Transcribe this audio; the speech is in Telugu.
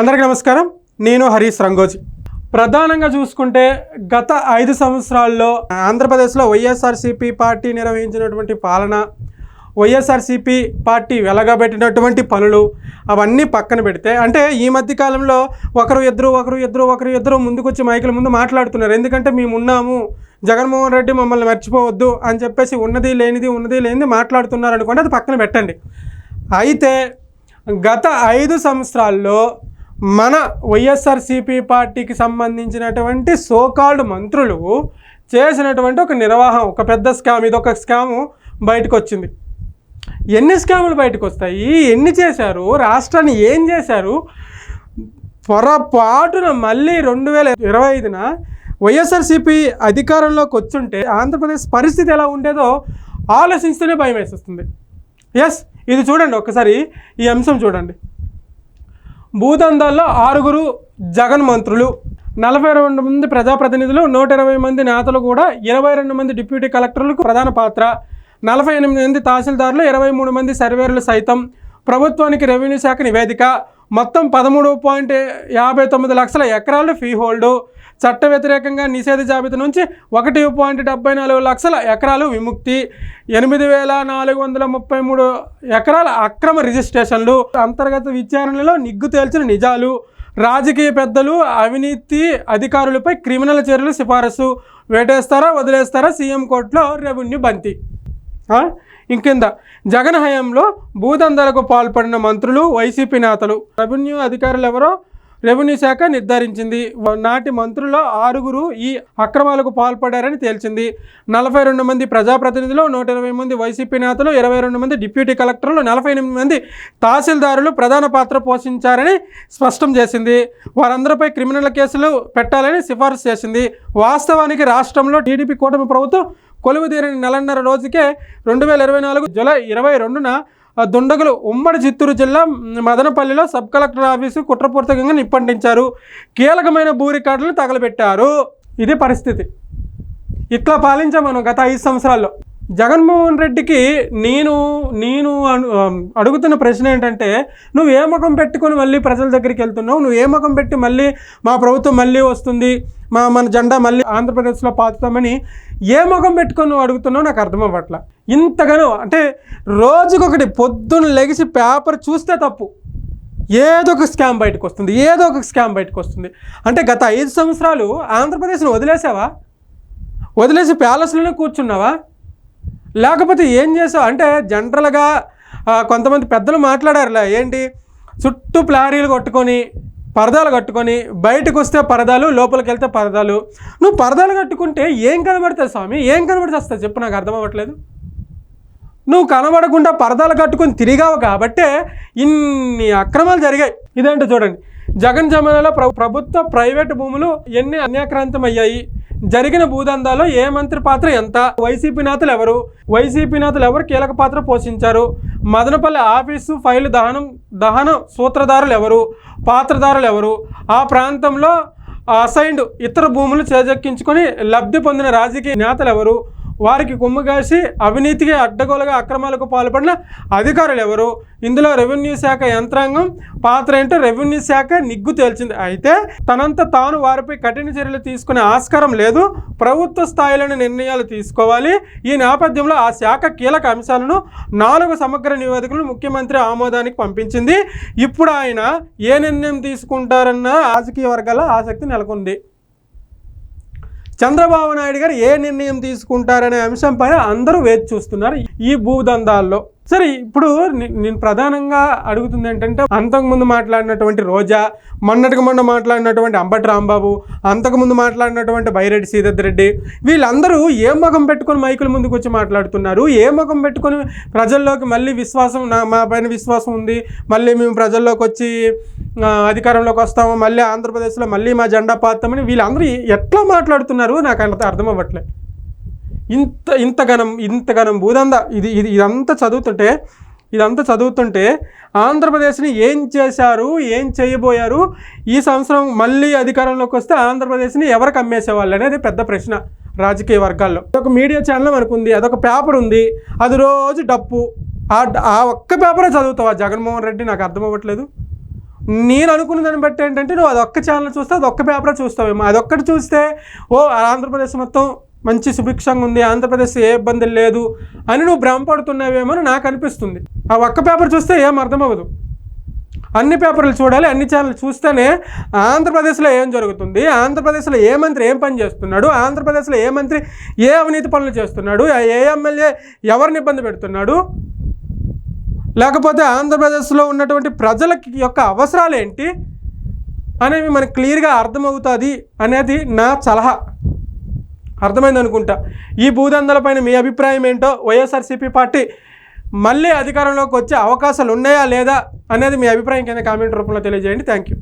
అందరికీ నమస్కారం. నేను హరీష్ రంగోజీ. ప్రధానంగా చూసుకుంటే గత ఐదు సంవత్సరాల్లో ఆంధ్రప్రదేశ్లో వైఎస్ఆర్సీపీ పార్టీ నిర్వహించినటువంటి పాలన వైఎస్ఆర్సీపీ పార్టీ వెలగబెట్టినటువంటి పనులు అవన్నీ పక్కన పెడితే అంటే ఈ మధ్య కాలంలో ఒకరు ఇద్దరు ఒకరు ఇద్దరు ఒకరు ఇద్దరు ముందుకొచ్చి మైకుల ముందు మాట్లాడుతున్నారు. ఎందుకంటే మేము ఉన్నాము జగన్మోహన్ రెడ్డి మమ్మల్ని మర్చిపోవద్దు అని చెప్పేసి ఉన్నది లేనిది ఉన్నది లేనిది మాట్లాడుతున్నారు అనుకోండి అది పక్కన పెట్టండి. అయితే గత ఐదు సంవత్సరాల్లో మన వైఎస్ఆర్సీపీ పార్టీకి సంబంధించినటువంటి సోకాల్డ్ మంత్రులు చేసినటువంటి ఒక నిర్వాహం ఒక పెద్ద స్కామ్ ఇది ఒక స్కాము బయటకు వచ్చింది ఎన్ని స్కాములు బయటకు వస్తాయి ఎన్ని చేశారు? రాష్ట్రాన్ని ఏం చేశారు? పొరపాటున మళ్ళీ రెండు వేల ఇరవై ఐదున వైఎస్ఆర్సీపీ అధికారంలోకి వచ్చుంటే ఆంధ్రప్రదేశ్ పరిస్థితి ఎలా ఉండేదో ఆలోచిస్తూనే భయం వేసేస్తుంది ఎస్ ఇది చూడండి ఒకసారి ఈ అంశం చూడండి. భూదందాల్లో ఆరుగురు జగన్ మంత్రులు నలభై రెండు మంది ప్రజాప్రతినిధులు నూట ఇరవై మంది నేతలు కూడా ఇరవై రెండు మంది డిప్యూటీ కలెక్టర్లకు ప్రధాన పాత్ర. నలభై ఎనిమిది మంది తహసీల్దారులు ఇరవై మూడు మంది సర్వేర్లు సైతం. ప్రభుత్వానికి రెవెన్యూ శాఖ నివేదిక. మొత్తం పదమూడు పాయింట్ యాభై తొమ్మిది లక్షల ఎకరాలు ఫీ హోల్డు చట్ట వ్యతిరేకంగా నిషేధ జాబితా నుంచి ఒకటి పాయింట్ డెబ్బై నాలుగు లక్షల ఎకరాలు విముక్తి ఎనిమిది వేల నాలుగు వందల ముప్పై మూడు ఎకరాల అక్రమ రిజిస్ట్రేషన్లు అంతర్గత విచారణలో నిగ్గు తేల్చిన నిజాలు రాజకీయ పెద్దలు అవినీతి అధికారులపై క్రిమినల్ చర్యలు సిఫారసు వేటేస్తారా వదిలేస్తారా సీఎం కోర్టులో రెవెన్యూ బంతి. ఇంకింద జగన్ హయాంలో భూదందాలకు పాల్పడిన మంత్రులు వైసీపీ నేతలు రెవెన్యూ అధికారులు ఎవరో రెవెన్యూ శాఖ నిర్ధారించింది. నాటి మంత్రుల్లో ఆరుగురు ఈ అక్రమాలకు పాల్పడారని తేల్చింది. నలభై రెండు మంది ప్రజాప్రతినిధులు నూట ఇరవై మంది వైసీపీ నేతలు ఇరవై రెండు మంది డిప్యూటీ కలెక్టర్లు నలభై ఎనిమిది మంది తహసీల్దారులు ప్రధాన పాత్ర పోషించారని స్పష్టం చేసింది. వారందరిపై క్రిమినల్ కేసులు పెట్టాలని సిఫార్సు చేసింది. వాస్తవానికి రాష్ట్రంలో టీడీపీ కూటమి ప్రభుత్వం కొలువు తీరిన నెలన్నర రోజుకే రెండు వేల ఇరవై నాలుగు జూలై ఇరవై రెండున దుండగులు ఉమ్మడి చిత్తూరు జిల్లా మదనపల్లిలో సబ్ కలెక్టర్ ఆఫీసు కుట్రపూర్తకంగా నిప్పంటించారు. కీలకమైన భూ రికార్డులు తగలబెట్టారు. ఇది పరిస్థితి. ఇట్లా పాలించాం మనం గత ఐదు సంవత్సరాల్లో. జగన్మోహన్ రెడ్డికి నేను నేను అడుగుతున్న ప్రశ్న ఏంటంటే నువ్వు ఏ ముఖం పెట్టుకొని మళ్ళీ ప్రజల దగ్గరికి వెళ్తున్నావు? నువ్వు ఏ ముఖం పెట్టి మళ్ళీ మా ప్రభుత్వం మళ్ళీ వస్తుంది? మన జెండా మళ్ళీ ఆంధ్రప్రదేశ్లో పాతుతామని ఏ ముఖం పెట్టుకొని నువ్వు అడుగుతున్నావు నాకు అర్థం అవ్వట్ల ఇంతగానో అంటే రోజుకొకటి పొద్దున్న లెగిసి పేపర్ చూస్తే తప్పు. ఏదో ఒక స్కామ్ బయటకు వస్తుంది ఏదో ఒక స్కామ్ బయటకు వస్తుంది. అంటే గత ఐదు సంవత్సరాలు ఆంధ్రప్రదేశ్ను వదిలేసావా? వదిలేసి ప్యాలెస్లోనే కూర్చున్నావా? లేకపోతే ఏం చేసావు? అంటే జనరల్గా కొంతమంది పెద్దలు మాట్లాడారులే ఏంటి? చుట్టూ ప్లారీలు కొట్టుకొని పరదాలు కట్టుకొని బయటకు వస్తే పరదాలు లోపలికి వెళ్తే పరదాలు. నువ్వు పరదాలు కట్టుకుంటే ఏం కనబడుతుంది స్వామి? ఏం కనబడితే వస్తుంది చెప్పు నాకు అర్థం అవ్వట్లేదు. నువ్వు కనబడకుండా పరదాలు కట్టుకొని తిరిగావు కాబట్టే ఇన్ని అక్రమాలు జరిగాయి. ఇదేంటో చూడండి. జగన్ జమానాలో ప్ర ప్రభుత్వ ప్రైవేటు భూములు ఎన్ని అన్యాక్రాంతం అయ్యాయి జరిగిన భూదందాలో ఏ మంత్రి పాత్ర ఎంత? వైసీపీ నేతలు ఎవరు? వైసీపీ నేతలు ఎవరు కీలక పాత్ర పోషించారు? మదనపల్లి ఆఫీసు ఫైల్ దహనం దహన సూత్రధారులు ఎవరు పాత్రధారులు ఎవరు ఆ ప్రాంతంలో అసైన్డ్ ఇతర భూములు చేజెక్కించుకొని లబ్ధి పొందిన రాజకీయ నేతలు ఎవరు వారికి కొమ్ముగాసి అవినీతికి అడ్డగోలుగా అక్రమాలకు పాల్పడిన అధికారులు ఎవరు? ఇందులో రెవెన్యూ శాఖ యంత్రాంగం పాత్ర ఏంటో రెవెన్యూ శాఖ నిగ్గు తేల్చింది. అయితే తనంత తాను వారిపై కఠిన చర్యలు తీసుకునే ఆస్కారం లేదు. ప్రభుత్వ స్థాయిలోని నిర్ణయాలు తీసుకోవాలి. ఈ నేపథ్యంలో ఆ శాఖ కీలక అంశాలను నాలుగు సమగ్ర నివేదికలు ముఖ్యమంత్రి ఆమోదానికి పంపించింది. ఇప్పుడు ఆయన ఏ నిర్ణయం తీసుకుంటారన్న రాజకీయ వర్గాల ఆసక్తి నెలకొంది. చంద్రబాబు నాయుడు గారు ఏ నిర్ణయం తీసుకుంటారనే అంశం పైన అందరూ వేచి చూస్తున్నారు ఈ భూదందాల్లో. సరే ఇప్పుడు నేను ప్రధానంగా అడుగుతుంది ఏంటంటే అంతకుముందు మాట్లాడినటువంటి రోజా మొన్నటికి మొన్న మాట్లాడినటువంటి అంబటి రాంబాబు అంతకుముందు మాట్లాడినటువంటి బైరెడ్డి సీదత్ రెడ్డి వీళ్ళందరూ ఏ ముఖం పెట్టుకొని మైకుల ముందుకు వచ్చి మాట్లాడుతున్నారు? ఏ ముఖం పెట్టుకొని ప్రజల్లోకి మళ్ళీ విశ్వాసం నా మా పైన విశ్వాసం ఉంది మళ్ళీ మేము ప్రజల్లోకి వచ్చి అధికారంలోకి వస్తాము మళ్ళీ ఆంధ్రప్రదేశ్లో మళ్ళీ మా జెండా పాతామని వీళ్ళందరూ ఎట్లా మాట్లాడుతున్నారు నాకు అంత అర్థం అవ్వట్లే. ఇంత ఇంత ఘనం ఇంత ఘనం భూదంద ఇది ఇది ఇదంతా చదువుతుంటే ఇదంతా చదువుతుంటే ఆంధ్రప్రదేశ్ని ఏం చేశారు ఏం చేయబోయారు ఈ సంవత్సరం మళ్ళీ అధికారంలోకి వస్తే ఆంధ్రప్రదేశ్ని ఎవరికి అమ్మేసేవాళ్ళు అనేది పెద్ద ప్రశ్న రాజకీయ వర్గాల్లో. ఒక మీడియా ఛానల్ మనకు ఉంది అదొక పేపర్ ఉంది అది రోజు డప్పు. ఆ ఆ ఒక్క పేపరే చదువుతావా జగన్మోహన్ రెడ్డి? నాకు అర్థం అవ్వట్లేదు. నేను అనుకున్న దాన్ని బట్టి ఏంటంటే నువ్వు అదొక్క ఛానల్ చూస్తే అదొక్క పేపర్ చూస్తావేమో అదొక్కటి చూస్తే ఓ ఆంధ్రప్రదేశ్ మొత్తం మంచి సుభిక్షంగా ఉంది ఆంధ్రప్రదేశ్ ఏ ఇబ్బంది లేదు అని నువ్వు భ్రమపడుతున్నావేమో అని నాకు అనిపిస్తుంది. ఆ ఒక్క పేపర్ చూస్తే ఏం అర్థమవ్వదు. అన్ని పేపర్లు చూడాలి అన్ని ఛానల్ చూస్తేనే ఆంధ్రప్రదేశ్లో ఏం జరుగుతుంది? ఆంధ్రప్రదేశ్లో ఏ మంత్రి ఏం పని చేస్తున్నాడు? ఆంధ్రప్రదేశ్లో ఏ మంత్రి ఏ అవినీతి పనులు చేస్తున్నాడు? ఆ ఏ ఎమ్మెల్యే ఎవరిని ఇబ్బంది పెడుతున్నాడు? లేకపోతే ఆంధ్రప్రదేశ్లో ఉన్నటువంటి ప్రజలకి యొక్క అవసరాలు ఏంటి అనేవి మనకు క్లియర్గా అర్థమవుతుంది అనేది నా సలహా. అర్థమైంది అనుకుంటా. ఈ భూదందలపైన మీ అభిప్రాయం ఏంటో వైఎస్ఆర్సీపీ పార్టీ మళ్ళీ అధికారంలోకి వచ్చే అవకాశాలు ఉన్నాయా లేదా అనేది మీ అభిప్రాయం కింద కామెంట్ రూపంలో తెలియజేయండి. Thank you.